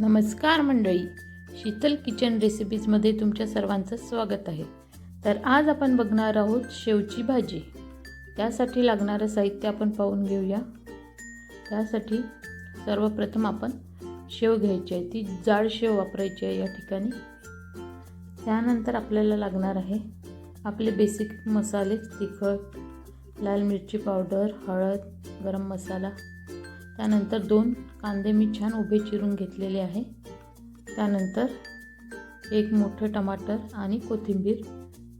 नमस्कार मंडळी. शीतल किचन रेसिपीजमध्ये तुमच्या सर्वांचं स्वागत आहे. तर आज आपण बघणार आहोत शेवची भाजी. त्यासाठी लागणारं साहित्य आपण पाहून घेऊया. त्यासाठी सर्वप्रथम आपण शेव घ्यायची आहे. ती जाड शेव वापरायची आहे या ठिकाणी. त्यानंतर आपल्याला लागणार आहे आपले बेसिक मसाले तिखट लाल मिरची पावडर हळद गरम मसाला. त्यानंतर दोन कांदे मी छान उभे चिरून घेतलेले आहे. त्यानंतर एक मोठं टमाटर आणि कोथिंबीर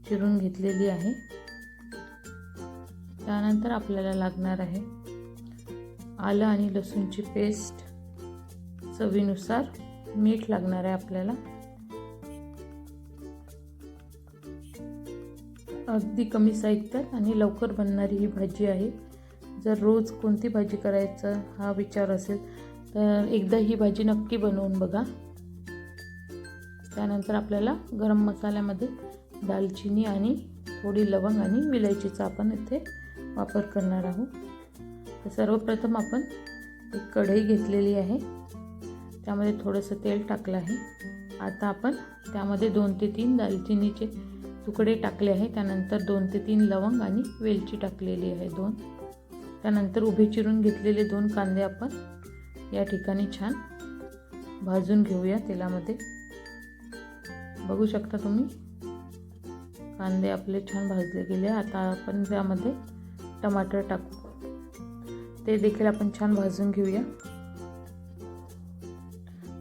चिरून घेतलेली आहे. त्यानंतर आपल्याला लागणार आहे आलं आणि लसूणची पेस्ट. चवीनुसार मीठ लागणार आहे आपल्याला. अगदी कमी साहित्यात आणि लवकर बनणारी ही भाजी आहे. जर रोज कोणती भाजी करायचं हा विचार असेल तर एकदा ही भाजी नक्की बनवून बघा. त्यानंतर आपल्याला गरम मसाल्यामध्ये दालचिनी आणि थोडी लवंग आणि विलायचीचा आपण इथे वापर करणार आहोत. तर सर्वप्रथम आपण एक कढई घेतलेली आहे. त्यामध्ये थोडंसं तेल टाकलं आहे. आता आपण त्यामध्ये दोन ते तीन दालचिनीचे तुकडे टाकले आहे. त्यानंतर दोन ते तीन लवंग आणि वेलची टाकलेली आहे दोन. त्यानंतर उभे चिरून घेतलेले दोन कांदे आपण या ठिकाणी छान भाजून घेऊया तेलामध्ये. बघू शकता तुम्ही कांदे आपले छान भाजले गेले. आता आपण त्यामध्ये टमाटर टाकू. ते देखील आपण छान भाजून घेऊया.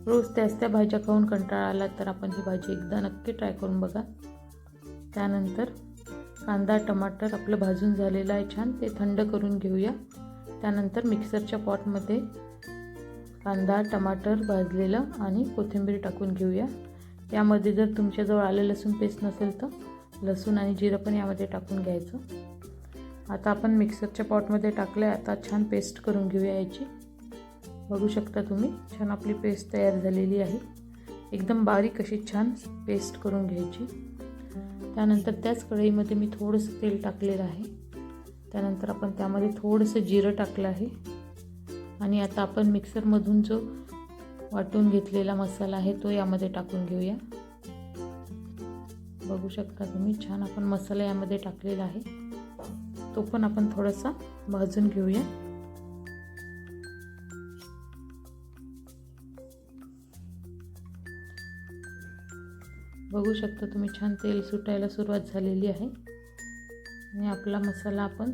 रोज त्याच त्या भाज्या खाऊन कंटाळा आला तर आपण ही भाजी एकदा नक्की ट्राय करून बघा. त्यानंतर कांदा टमाटर आपलं भाजून झालेलं आहे छान. ते थंड करून घेऊया. त्यानंतर मिक्सरच्या पॉटमध्ये कांदा टमाटर भाजलेलं आणि कोथिंबीर टाकून घेऊया. यामध्ये जर तुमच्याजवळ आलं लसूण पेस्ट नसेल तर लसूण आणि जिरं पण यामध्ये टाकून घ्यायचं. आता आपण मिक्सरच्या पॉटमध्ये टाकलं आहे आता छान पेस्ट करून घेऊया याची. बघू शकता तुम्ही छान आपली पेस्ट तयार झालेली आहे. एकदम बारीक अशी छान पेस्ट करून घ्यायची. त्यानंतर त्याच कढईमध्ये मी थोडंसं तेल टाकलेलं आहे. त्यानंतर आपण त्यामध्ये थोडंसं जिरं टाकलं आहे. आणि आता आपण मिक्सरमधून जो वाटून घेतलेला मसाला आहे तो यामध्ये टाकून घेऊया. बघू शकता तुम्ही छान आपण मसाला यामध्ये टाकलेला आहे. तो पण आपण थोडासा भाजून घेऊया. बघू शकता तुम्ही छान तेल सुटायला सुरुवात झालेली आहे. आणि आपला मसाला आपण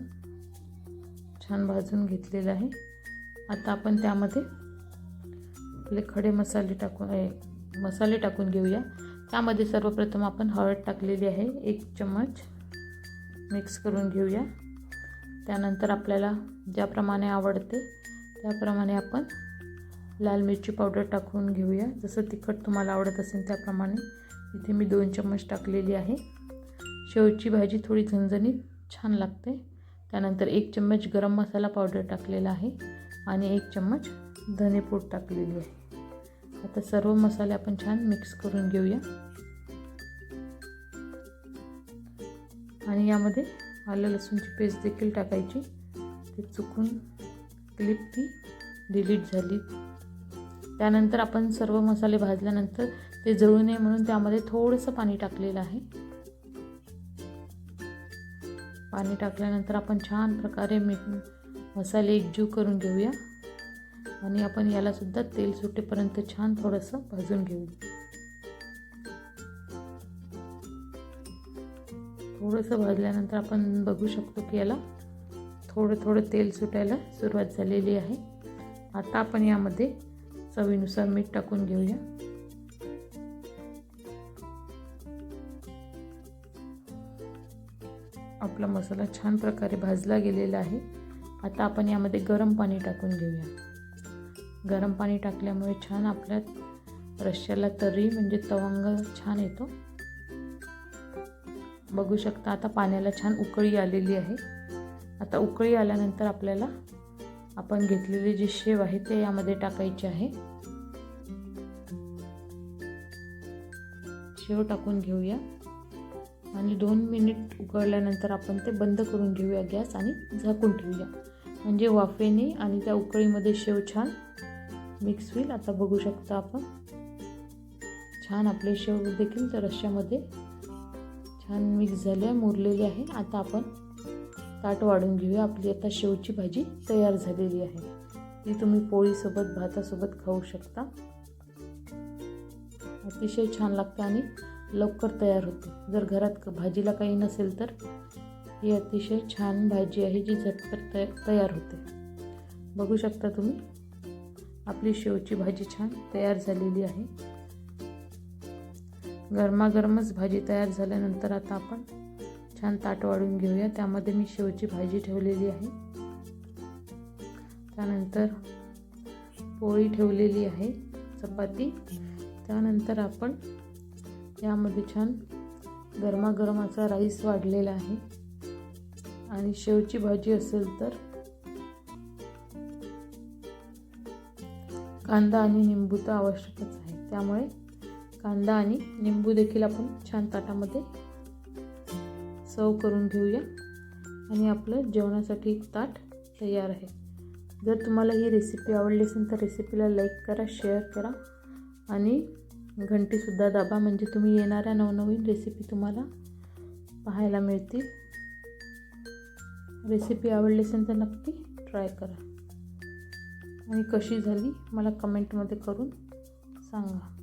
छान भाजून घेतलेला आहे. आता आपण त्यामध्ये आपले खडे मसाले टाकून मसाले टाकून घेऊया. त्यामध्ये सर्वप्रथम आपण हळद टाकलेली आहे. एक चम्मच मिक्स करून घेऊया. त्यानंतर आपल्याला ज्याप्रमाणे आवडते त्याप्रमाणे आपण लाल मिरची पावडर टाकून घेऊया. जसं तिखट तुम्हाला आवडत असेल त्याप्रमाणे. इथे मी दोन चम्मच टाकलेली आहे. शेवची भाजी थोडी झणझणीत छान लागते. त्यानंतर एक चम्मच गरम मसाला पावडर टाकलेला आहे आणि एक चम्मच धनेपूड टाकलेली आहे. आता सर्व मसाले आपण छान मिक्स करून घेऊया. आणि यामध्ये आलं लसूणची पेस्ट देखील टाकायची. ते चुकून क्लिप ती डिलीट झाली. त्यानंतर आपण सर्व मसाले भाजल्यानंतर ते जळू नये म्हणून त्यामध्ये थोडंसं पाणी टाकलेलं आहे. पाणी टाकल्यानंतर आपण छान प्रकारे मीठ मसाले एकजीव करून घेऊया. आणि आपण यालासुद्धा तेल सुटेपर्यंत छान थोडंसं भाजून घेऊ थोडंसं भाजल्यानंतर आपण बघू शकतो की याला थोडं थोडं तेल सुटायला सुरुवात झालेली आहे. आता आपण यामध्ये चवीनुसार मीठ टाकून घेऊया. आपला मसाला छान प्रकारे भाजला गेलेला आहे. आता आपण यामध्ये गरम पाणी टाकून घेऊया. गरम पाणी टाकल्यामुळे छान आपल्या रश्श्याला तरी म्हणजे तवंग छान येतो. बघू शकता आता पाण्याला छान उकळी आलेली आहे. आता उकळी आल्यानंतर आपल्याला आपण घेतलेले जे शेव आहे ते यामध्ये टाकायचे आहे. शेव टाकून घेऊया. आणि दोन मिनिट उकळल्यानंतर आपण ते बंद करून घेऊया गॅस आणि झाकून ठेवूया. म्हणजे वाफेने आणि त्या उकळीमध्ये शेव छान मिक्स होईल. आता बघू शकता आपण. छान आपले शेव देखील त्या रश्श्यामध्ये छान मिक्स झाले मुरलेली आहे. आता आपण ताट वाढून घेऊया. आपली आता शेवची भाजी तयार झालेली आहे. ती तुम्ही पोळीसोबत भातासोबत खाऊ शकता. अतिशय छान लागते आणि लवकर तयार होते. जर घरात भाजीला काही नसेल तर ही अतिशय छान भाजी आहे जी झटपट तय तयार होते. बघू शकता तुम्ही आपली शेवची भाजी छान तयार झालेली आहे. गरमागरमच भाजी तयार झाल्यानंतर आता आपण छान ताट वाढून घेऊया. त्यामध्ये मी शेवची भाजी ठेवलेली आहे. त्यानंतर पोळी ठेवलेली आहे चपाती. त्यानंतर आपण यामध्ये छान गरमागरम असा राईस वाढलेला आहे. आणि शेवची भाजी असेल तर कांदा आणि निंबू तर आवश्यकच आहे. त्यामुळे कांदा आणि निंबू देखील आपण छान ताटामध्ये सर्व करून घेऊया. आणि आपलं जेवणासाठी एक ताट तयार आहे. जर तुम्हाला ही रेसिपी आवडली असेल तर रेसिपीला लाईक करा शेअर करा. आणि घंटीसुद्धा दाबा म्हणजे तुम्ही येणाऱ्या नवनवीन रेसिपी तुम्हाला पाहायला मिळतील. रेसिपी आवडली असेल तर नक्की ट्राय करा. आणि कशी झाली मला कमेंटमध्ये करून सांगा.